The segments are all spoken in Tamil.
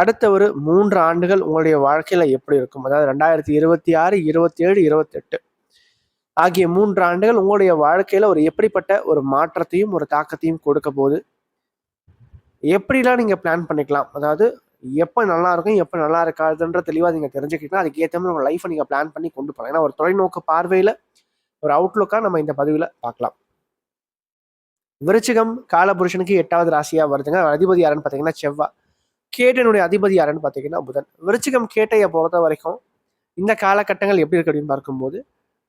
அடுத்த ஒரு மூன்று ஆண்டுகள் உங்களுடைய வாழ்க்கையில் எப்படி இருக்கும்? அதாவது ரெண்டாயிரத்தி இருபத்தி ஆறு இருபத்தி ஏழு இருபத்தெட்டு ஆகிய மூன்று ஆண்டுகள் உங்களுடைய வாழ்க்கையில் ஒரு எப்படிப்பட்ட ஒரு மாற்றத்தையும் ஒரு தாக்கத்தையும் கொடுக்க போகுது. எப்படிலாம் நீங்கள் பிளான் பண்ணிக்கலாம்? அதாவது எப்போ நல்லா இருக்கும் எப்போ நல்லா இருக்காதுன்ற தெளிவாக நீங்கள் தெரிஞ்சுக்கிட்டீங்கன்னா அதுக்கேற்ற மாதிரி உங்கள் லைஃப்பை நீங்கள் பிளான் பண்ணி கொண்டு போகலாம் ஏன்னா ஒரு தொலைநோக்கு பார்வையில் ஒரு அவுட்லுக்காக நம்ம இந்த பதிவில் பார்க்கலாம். விருச்சிகம் காலபுருஷனுக்கு எட்டாவது ராசியாக வருதுங்க. அதிபதி யாருன்னு பார்த்தீங்கன்னா செவ்வாய் கேட்டனுடைய அதிபதி யாருன்னு பார்த்தீங்கன்னா புதன். விருச்சிகம் கேட்டையை பொறுத்த வரைக்கும் இந்த காலகட்டங்கள் எப்படி இருக்கு அப்படின்னு பார்க்கும்போது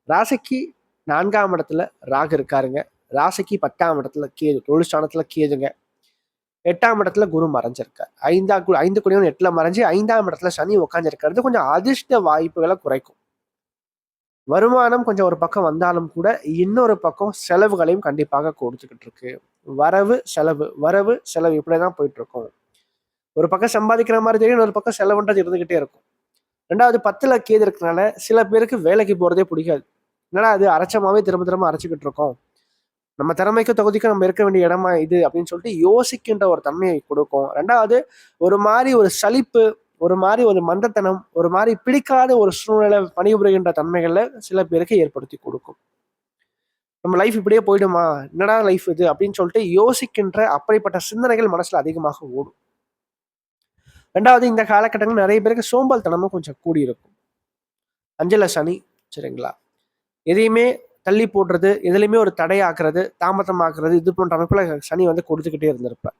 ராசிக்கு நான்காம் இடத்துல ராகு இருக்காருங்க. ராசிக்கு பத்தாம் இடத்துல கேது தொழில் ஸ்தானத்துல கேதுங்க. எட்டாம் இடத்துல குரு மறைஞ்சிருக்கார். ஐந்தா கு- ஐந்து குடியும் எட்டுல மறைஞ்சு ஐந்தாம் இடத்துல சனி உட்காந்துருக்கிறது கொஞ்சம் அதிர்ஷ்ட வாய்ப்புகளை குறைக்கும். வருமானம் கொஞ்சம் ஒரு பக்கம் வந்தாலும் கூட இன்னொரு பக்கம் செலவுகளையும் கண்டிப்பாக கொடுத்துக்கிட்டு இருக்கு. வரவு செலவு வரவு செலவு இப்படிதான் போயிட்டு இருக்கும். ஒரு பக்கம் சம்பாதிக்கிற மாதிரி தெரியும் ஒரு பக்கம் செலவுன்றது இருந்துகிட்டே இருக்கும். ரெண்டாவது பத்துல கேது இருக்கிறனால சில பேருக்கு வேலைக்கு போறதே பிடிக்காது. என்னடா அது அரைச்சமாவே திரும்ப திரும்ப அரைச்சிக்கிட்டு இருக்கோம். நம்ம திறமைக்கு தொகுதிக்கு நம்ம இருக்க வேண்டிய இடமா இது அப்படின்னு சொல்லிட்டு யோசிக்கின்ற ஒரு தன்மையை கொடுக்கும். ரெண்டாவது ஒரு மாதிரி ஒரு சலிப்பு ஒரு மாதிரி ஒரு மந்தத்தனம் ஒரு மாதிரி பிடிக்காத ஒரு சூழ்நிலை பணிபுரிகின்ற தன்மைகளை சில பேருக்கு ஏற்படுத்தி கொடுக்கும். நம்ம லைஃப் இப்படியே போயிடுமா? என்னடா லைஃப் இது? அப்படின்னு சொல்லிட்டு யோசிக்கின்ற அப்படிப்பட்ட சிந்தனைகள் மனசுல அதிகமாக ஓடும். ரெண்டாவது இந்த காலகட்டங்கள் நிறைய பேருக்கு சோம்பல்தனமும் கொஞ்சம் கூடி இருக்கும் அஞ்சல சனி சரிங்களா? எதையுமே தள்ளி போடுறது எதுலையுமே ஒரு தடையாக்குறது தாமதமாக்குறது இது போன்ற அமைப்பில் சனி வந்து கொடுத்துக்கிட்டே இருந்திருப்பார்.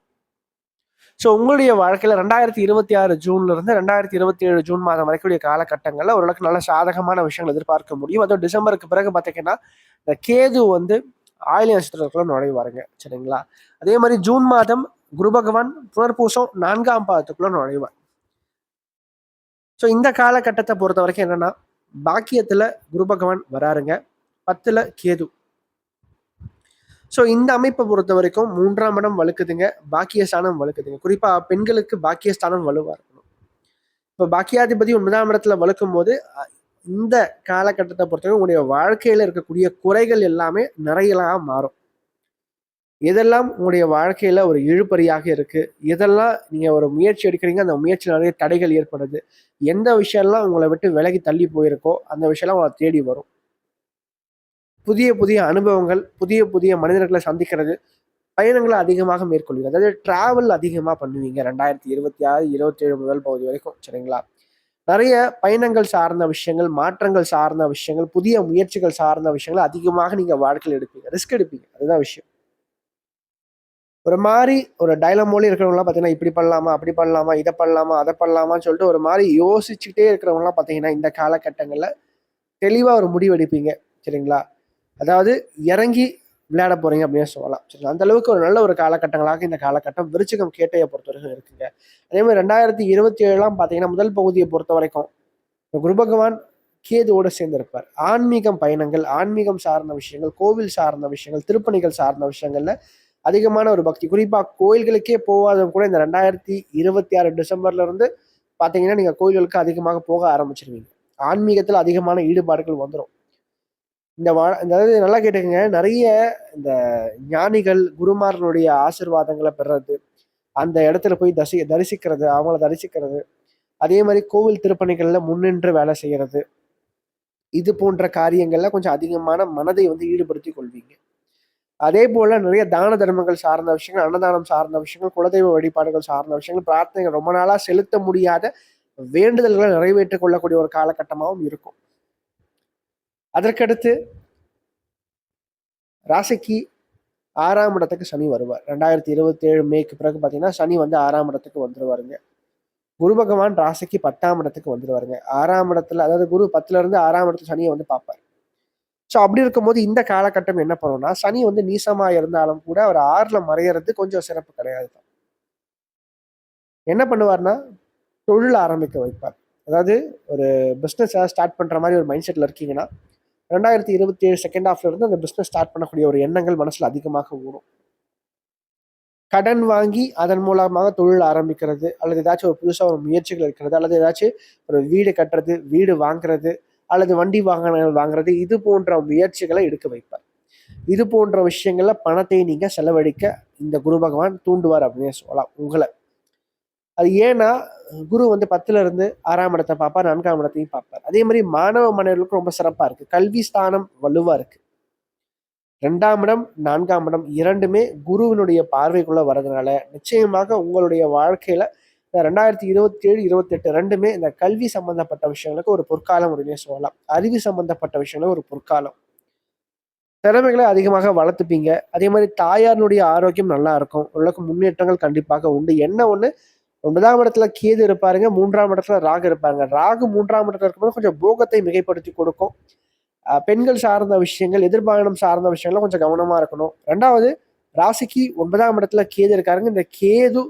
ஸோ உங்களுடைய வாழ்க்கையில் ரெண்டாயிரத்தி இருபத்தி ஆறு ஜூன்ல இருந்து ரெண்டாயிரத்தி இருபத்தி ஏழு ஜூன் மாதம் வரைக்கூடிய காலகட்டங்களில் ஓரளவுக்கு நல்ல சாதகமான விஷயங்கள் எதிர்பார்க்க முடியும். அதுவும் டிசம்பருக்கு பிறகு பார்த்தீங்கன்னா இந்த கேது வந்து ஆயில நட்சத்திரத்துக்குள்ள நுழைவாருங்க சரிங்களா? அதே மாதிரி ஜூன் மாதம் குரு பகவான் புனர்பூசம் நான்காம் பாதத்துக்குள்ள நுழைவார். ஸோ இந்த காலகட்டத்தை பொறுத்த வரைக்கும் என்னன்னா பாக்கியத்துல குரு பகவான் வராருங்க. பத்துல கேது. ஸோ இந்த அமைப்பை பொறுத்த வரைக்கும் மூன்றாம் இடம் வலுக்குதுங்க. பாக்கியஸ்தானம் வலுக்குதுங்க. குறிப்பா பெண்களுக்கு பாக்கியஸ்தானம் வலுவா இருக்கணும். இப்போ பாக்கியாதிபதி ஒன்பதாம் இடத்துல வலுக்கும் போது இந்த காலகட்டத்தை பொறுத்தவரை உங்களுடைய வாழ்க்கையில இருக்கக்கூடிய குறைகள் எல்லாமே நிறையலாம் மாறும். எதெல்லாம் உங்களுடைய வாழ்க்கையில ஒரு இழுபறியாக இருக்கு. எதெல்லாம் நீங்க ஒரு முயற்சி எடுக்கிறீங்க அந்த முயற்சியில் நிறைய தடைகள் ஏற்படுது. எந்த விஷயம்லாம் உங்களை விட்டு விலகி தள்ளி போயிருக்கோ அந்த விஷயம்லாம் உங்களை தேடி வரும். புதிய புதிய அனுபவங்கள் புதிய புதிய மனிதர்களை சந்திக்கிறது பயணங்களை அதிகமாக மேற்கொள்வீங்க அதாவது டிராவல் அதிகமாக பண்ணுவீங்க. ரெண்டாயிரத்தி இருபத்தி ஆறு இருபத்தி ஏழு முதல் பகுதி வரைக்கும் சரிங்களா? நிறைய பயணங்கள் சார்ந்த விஷயங்கள் மாற்றங்கள் சார்ந்த விஷயங்கள் புதிய முயற்சிகள் சார்ந்த விஷயங்கள் அதிகமாக நீங்க வாழ்க்கையில் எடுப்பீங்க. ரிஸ்க் எடுப்பீங்க. அதுதான் விஷயம். ஒரு மாதிரி ஒரு டைலமோலி இருக்கிறவங்களாம் பார்த்தீங்கன்னா இப்படி பண்ணலாமா அப்படி பண்ணலாமா இதை பண்ணலாமா அதை பண்ணலாமான்னு சொல்லிட்டு ஒரு மாதிரி யோசிச்சுட்டே இருக்கிறவங்களாம் பார்த்தீங்கன்னா இந்த காலகட்டங்களில் தெளிவாக ஒரு முடிவெடுப்பீங்க. சரிங்களா? அதாவது இறங்கி விளையாட போறீங்க அப்படின்னு சொல்லலாம். சரிங்களா? அந்த அளவுக்கு ஒரு நல்ல ஒரு காலகட்டங்களாக இந்த காலகட்டம் விருச்சிகம் கேட்டையை பொறுத்த வரைக்கும் இருக்குங்க. அதே மாதிரி ரெண்டாயிரத்தி இருபத்தி ஏழாம் பார்த்தீங்கன்னா முதல் பகுதியை பொறுத்த வரைக்கும் குரு பகவான் கேதுவோடு சேர்ந்திருப்பார். ஆன்மீகம் பயணங்கள் ஆன்மீகம் சார்ந்த விஷயங்கள் கோவில் சார்ந்த விஷயங்கள் திருப்பணிகள் சார்ந்த விஷயங்கள்ல அதிகமான ஒரு பக்தி. குறிப்பாக கோயில்களுக்கே போகாதவங்க கூட இந்த ரெண்டாயிரத்தி இருபத்தி ஆறு டிசம்பர்ல இருந்து நீங்கள் கோயில்களுக்கு அதிகமாக போக ஆரம்பிச்சிருவீங்க. ஆன்மீகத்தில் அதிகமான ஈடுபாடுகள் வந்துடும் இந்த வா இந்த அதாவது நல்லா கேட்டுக்கங்க. நிறைய இந்த ஞானிகள் குருமார்களுடைய ஆசீர்வாதங்களை பெறுறது அந்த இடத்துல போய் தசி தரிசிக்கிறது அவங்கள தரிசிக்கிறது அதே மாதிரி கோவில் திருப்பணிகளில் முன்னின்று வேலை செய்கிறது இது போன்ற காரியங்களில் கொஞ்சம் அதிகமான மனதை வந்து ஈடுபடுத்தி கொள்வீங்க. அதே போல நிறைய தான தர்மங்கள் சார்ந்த விஷயங்கள் அன்னதானம் சார்ந்த விஷயங்கள் குலதெய்வ வழிபாடுகள் சார்ந்த விஷயங்கள் பிரார்த்தனைகள் ரொம்ப நாளா செலுத்த முடியாத வேண்டுதல்களை நிறைவேற்றிக் கொள்ளக்கூடிய ஒரு காலகட்டமாகவும் இருக்கும். அதற்கடுத்து ராசிக்கு ஆறாம் இடத்துக்கு சனி வருவார். ரெண்டாயிரத்தி இருபத்தி ஏழு மேக்கு பிறகு பார்த்தீங்கன்னா சனி வந்து ஆறாம் இடத்துக்கு வந்துருவாருங்க. குரு பகவான் ராசிக்கு பத்தாம் இடத்துக்கு வந்துருவாருங்க. ஆறாம் இடத்துல அதாவது குரு பத்துல இருந்து ஆறாம் இடத்துல சனியை வந்து பார்ப்பார். ஸோ அப்படி இருக்கும்போது இந்த காலகட்டம் என்ன பண்ணும்னா சனி வந்து நீசமாக இருந்தாலும் கூட அவர் ஆறில் மறையிறது கொஞ்சம் சிறப்பு கிடையாது. தான் என்ன பண்ணுவார்னா தொழில் ஆரம்பிக்க வைப்பார். அதாவது ஒரு பிஸ்னஸ் ஸ்டார்ட் பண்ணுற மாதிரி ஒரு மைண்ட் செட்டில் இருக்கீங்கன்னா ரெண்டாயிரத்தி இருபத்தி ஏழு செகண்ட் ஹாஃப்ல இருந்து அந்த பிஸ்னஸ் ஸ்டார்ட் பண்ணக்கூடிய ஒரு எண்ணங்கள் மனசில் அதிகமாக ஊறும். கடன் வாங்கி அதன் மூலமாக தொழில் ஆரம்பிக்கிறது அல்லது ஏதாச்சும் ஒரு புதுசாக ஒரு முயற்சிகள் இருக்கிறது அல்லது ஏதாச்சும் ஒரு வீடு கட்டுறது வீடு வாங்குறது அல்லது வண்டி வாகனங்கள் வாங்குறது இது போன்ற முயற்சிகளை எடுக்க வைப்பார். இது போன்ற விஷயங்கள்ல பணத்தை நீங்க செலவழிக்க இந்த குரு பகவான் தூண்டுவார் அப்படின்னு சொல்லலாம் உங்களை. அது ஏன்னா குரு வந்து பத்துல இருந்து ஆறாம் இடத்தை பார்ப்பார் நான்காம் இடத்தையும் பார்ப்பார். அதே மாதிரி மாணவ மாணவர்களுக்கு ரொம்ப சிறப்பா இருக்கு. கல்வி ஸ்தானம் வலுவா இருக்கு. ரெண்டாம் இடம் நான்காம் இடம் இரண்டுமே குருவினுடைய பார்வைக்குள்ள வர்றதுனால நிச்சயமாக உங்களுடைய வாழ்க்கையில ரெண்டாயிரத்தி இருபத்தி ஏழு இருபத்தெட்டு ரெண்டுமே இந்த கல்வி சம்பந்தப்பட்ட விஷயங்களுக்கு ஒரு பொற்காலம் அப்படின்னு சொல்லலாம். அறிவு சம்பந்தப்பட்ட விஷயங்களுக்கு ஒரு பொற்காலம். திறமைகளை அதிகமாக வளர்த்துப்பீங்க. அதே மாதிரி தாயாரினுடைய ஆரோக்கியம் நல்லா இருக்கும். உங்களுக்கு முன்னேற்றங்கள் கண்டிப்பாக உண்டு. என்ன ஒன்று ஒன்பதாம் இடத்துல கேது இருப்பாருங்க மூன்றாம் இடத்துல ராகு இருப்பாங்க ராகு மூன்றாம் இடத்துல இருக்கும்போது கொஞ்சம் போகத்தை மிகைப்படுத்தி கொடுக்கும். பெண்கள் சார்ந்த விஷயங்கள் எதிர்பாரணம் சார்ந்த விஷயங்கள்லாம் கொஞ்சம் கவனமாக இருக்கணும். ரெண்டாவது ராசிக்கு ஒன்பதாம் இடத்துல கேது இருக்காருங்க. இந்த கேது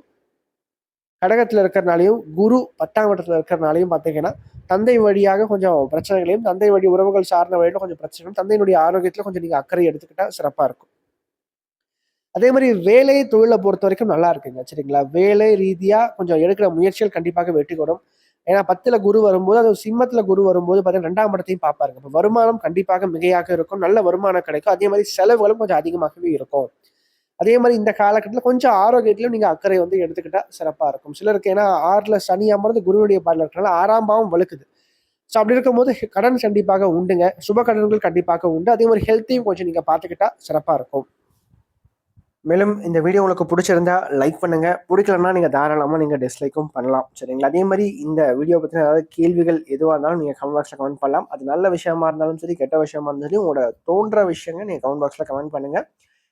கடகத்துல இருக்கிறனாலையும் குரு பத்தாம் இடத்துல இருக்கிறனாலையும் பார்த்தீங்கன்னா தந்தை வழியாக கொஞ்சம் பிரச்சனைகளையும் தந்தை வழி உறவுகள் சார்ந்த வழியில கொஞ்சம் பிரச்சனைகளும் தந்தையினுடைய ஆரோக்கியத்துல கொஞ்சம் நீங்க அக்கறை எடுத்துக்கிட்டா சிறப்பா இருக்கும். அதே மாதிரி வேலை தொழிலை பொறுத்த வரைக்கும் நல்லா இருக்குங்க சரிங்களா? வேலை ரீதியா கொஞ்சம் எடுக்கிற முயற்சிகள் கண்டிப்பாக வெற்றி கொடும் ஏன்னா பத்துல குரு வரும்போது அது சிம்மத்துல குரு வரும்போது பார்த்தீங்கன்னா ரெண்டாம் இடத்தையும் பார்ப்பாருங்க. இப்போ வருமானம் கண்டிப்பாக மிகையாக இருக்கும் நல்ல வருமானம் கிடைக்கும். அதே மாதிரி செலவுகளும் கொஞ்சம் அதிகமாகவே இருக்கும். அதே மாதிரி இந்த காலகட்டத்தில் கொஞ்சம் ஆரோக்கியத்திலும் நீங்கள் அக்கறை வந்து எடுத்துக்கிட்டால் சிறப்பாக இருக்கும். சிலருக்கு ஏன்னா ஆறில் சனி அமர்ந்து குருவுடைய பாடல இருக்கிறனால ஆறாம் பாவம் வலுக்குது. ஸோ அப்படி இருக்கும்போது கடன் கண்டிப்பாக உண்டுங்க. சுப கடன்கள் கண்டிப்பாக உண்டு. அதே மாதிரி ஹெல்த்தையும் கொஞ்சம் நீங்கள் பார்த்துக்கிட்டா சிறப்பாக இருக்கும். மேலும் இந்த வீடியோ உங்களுக்கு பிடிச்சிருந்தா லைக் பண்ணுங்க. பிடிக்கலன்னா நீங்கள் தாராளமாக நீங்கள் டிஸ்லைக்கும் பண்ணலாம். சரிங்களா? அதே மாதிரி இந்த வீடியோ பற்றின ஏதாவது கேள்விகள் எதுவாக இருந்தாலும் நீங்கள் கமெண்ட் பாக்ஸில் கமெண்ட் பண்ணலாம். அது நல்ல விஷயமா இருந்தாலும் சரி கெட்ட விஷயமா இருந்தாலும் உங்களோட தோன்ற விஷயங்கள் நீங்கள் கமெண்ட் பாக்ஸில் கமெண்ட் பண்ணுங்கள்